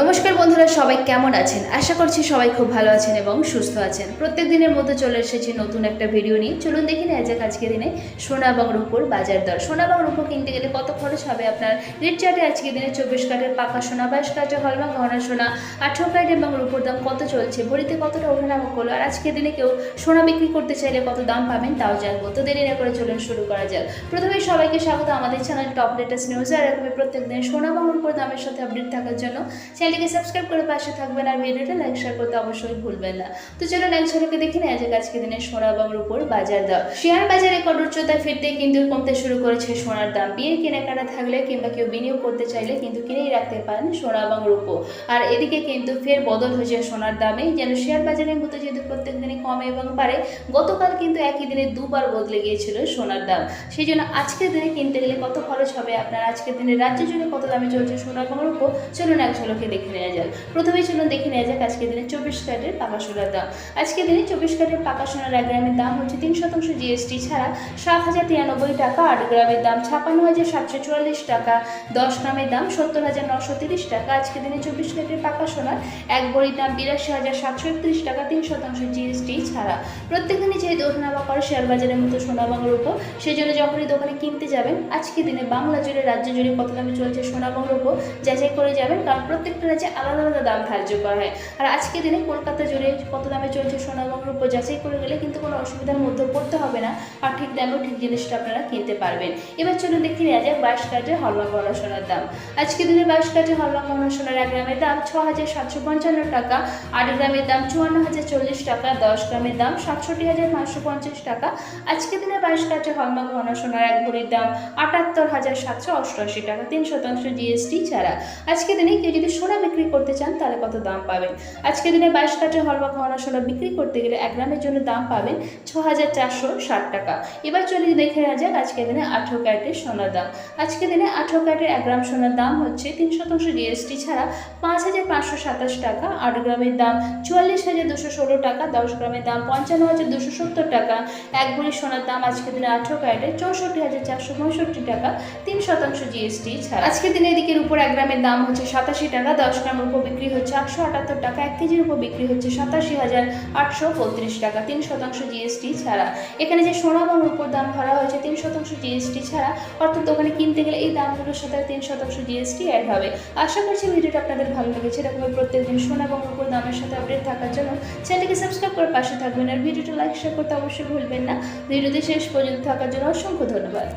নমস্কার বন্ধুরা, সবাই কেমন আছেন? আশা করছি সবাই খুব ভালো আছেন এবং সুস্থ আছেন। প্রত্যেক দিনের মতো চলে এসেছি নতুন একটা ভিডিও নিয়ে। চলুন দেখি না যাক আজকে দিনে সোনা এবং রূপোর বাজার দর। সোনা এবং রূপো কিনতে গেলে কত খরচ হবে আপনার? রেট চার্টে আজকে দিনে চব্বিশ কাঠের পাকা সোনা, বাইশ কাঠের হলমা গহনা সোনা, আঠেরো কাঠ এবং রূপোর দাম কত চলছে? ভরিতে কতটা ওঠানামা করল? আর আজকে দিনে কেউ সোনা বিক্রি করতে চাইলে কত দাম পাবেন তাও জানব। তো দেরি না করে চলুন শুরু করা যাক। প্রথমে সবাইকে স্বাগত আমাদের চ্যানেল টপ লেটেস্ট নিউজ। আর প্রত্যেক দিন সোনা এবং রূপোর দামের সাথে আপডেট থাকার জন্য চ্যানেলটিকে সাবস্ক্রাইব করে পাশে থাকবেন আর ভিডিওটা লাইক শেয়ার করতে অবশ্যই ভুলবেন না। তো চলুন এক ঝলকে দেখে নেওয়া যাক আজকে দিনের সোনা এবং রূপোর বাজার দর। শেয়ার বাজারে উচ্চতায় ফিরতে কিন্তু কমতে শুরু করেছে সোনার দাম। বিয়ের কেনাকাটা থাকলে কিংবা কেউ বিনিয়োগ করতে চাইলে কিন্তু কিনেই রাখতে পারেন সোনা এবং রূপো আর এদিকে কিন্তু ফের বদল হয়েছে সোনার দামে যেন শেয়ার বাজারের মতো যেহেতু প্রত্যেক দিনে কমে এবং পারে গতকাল কিন্তু একই দিনে দুবার বদলে গিয়েছিল সোনার দাম। সেই জন্য আজকের দিনে কিনতে গেলে কত খরচ হবে? আপনার আজকের দিনে রাজ্য জুড়ে কত দামে চলছে সোনা এবং রূপো চলুন এক ঝলকে দেখে নেওয়া যাক। প্রথমে চলুন দেখে নেওয়া যাক আজকের দিনে চব্বিশ ক্যারেটের পাকা সোনার দাম। আজকের দিনে চব্বিশ ক্যারেটের পাকা সোনার এক গ্রামের দাম হচ্ছে তিন শতাংশ জিএসটি ছাড়া সাত হাজার তিরানব্বই টাকা, আট গ্রামের দাম ছাপান্ন হাজার সাতশো চুয়াল্লিশ টাকা, দশ গ্রামের দাম সত্তর হাজার নশো তিরিশ টাকা। আজকের দিনে চব্বিশ ক্যারেটের পাকা সোনার এক বড়ির দাম বিরাশি হাজার সাতশো একত্রিশ টাকা, তিন শতাংশ জিএসটি ছাড়া। প্রত্যেক দিনই যেহেতু ওঠানামা করে শেয়ার বাজারের মতো সোনা বাংলার উপর, সেই জন্য যখনই দোকানে কিনতে যাবেন আজকে দিনে বাংলা জুড়ে, রাজ্য জুড়ে কত দামে চলছে সোনা বাংলার উপর যাচাই করে যাবেন, কারণ প্রত্যেকটা রাজ্যে আলাদা আলাদা দাম ধার্য করা হয়। আর আজকে দিনে কলকাতা জুড়ে কত দামে চলছে সোনা বাংলার উপর যাচাই করে গেলে কিন্তু কোনো অসুবিধার মধ্যে পড়তে হবে না। আর ঠিক দামেও ঠিক জিনিসটা আপনারা কিনতে পারবেন। এবার চলুন দেখে নেওয়া যাক বাইশ কার্ডের হলমা গহনা সোনার দাম। আজকে দিনে বাইশ কার্ডের হলমা গহনা সোনার এক গ্রামের দাম ছ হাজার সাতশো পঞ্চান্ন টাকা, আট গ্রামের দাম চুয়ান্ন হাজার চল্লিশ টাকা, দশ গ্রামের দাম সাতষট্টি হাজার পাঁচশো পঞ্চাশ টাকা। আজকে দিনে বাইশ কার্ডের হলমা গহনা সোনার এক ভরির দাম আটাত্তর হাজার সাতশো অষ্টআশি টাকা, তিন শতাংশ জিএসটি ছাড়া। আজকে দিনে কেউ যদি সোনা বিক্রি করতে চান, তাহলে কত দাম পাবেন? আজকে দিনে বাইশ কাঠের হলমা গহনা সোনা বিক্রি করতে গেলে এক গ্রামের জন্য দাম পাবেন ছ হাজার চারশো ষাট টাকা। এবার চলে দেখে নেওয়া যাক আজকে দিনে আঠেরো ক্যারেটের সোনার দাম। আজকে দিনে আঠেরো ক্যারেটের এক গ্রাম সোনার দাম হচ্ছে তিন শতাংশ জিএসটি ছাড়া পাঁচ হাজার পাঁচশো সাতাশ টাকা। আট গ্রামের দাম চুয়াল্লিশ হাজার দুশো ষোলো টাকা, দশ গ্রামের দাম পঞ্চান্ন হাজার দুশো সত্তর টাকা। এক ভরি সোনার দাম আজকে দিনে আঠেরো ক্যারেটের চৌষট্টি হাজার চারশো পঁয়ষট্টি টাকা, তিন শতাংশ জিএসটি ছাড়া। আজকে দিনে এদিকের উপর এক গ্রামের দাম হচ্ছে সাতাশি টাকা দশ গ্রামের উপর বিক্রি হচ্ছে আটশো আটাত্তর টাকা, এক কেজির উপর বিক্রি হচ্ছে সাতাশি হাজার আটশো বত্রিশ টাকা, তিন শতাংশ জিএসটি ছাড়া। এখানে যে সোনা বা উপর দাম ধরা হয়েছে, তিন শতাংশ জিএসটি ছাড়া, অর্থাৎ দোকানে কিনতে গেলে এই দামগুলোর সাথে তিন শতাংশ জিএসটি অ্যাড হবে। আশা করছি ভিডিওটা আপনাদের ভালো লেগেছে এরকম প্রত্যেকদিন সোনা এবং উপর দামের সাথে আপডেট থাকার জন্য চ্যানেলকে সাবস্ক্রাইব করে পাশে থাকবেন। আর ভিডিওটা লাইক শেয়ার করতে অবশ্যই ভুলবেন না। ভিডিওতে শেষ পর্যন্ত থাকার জন্য অসংখ্য ধন্যবাদ।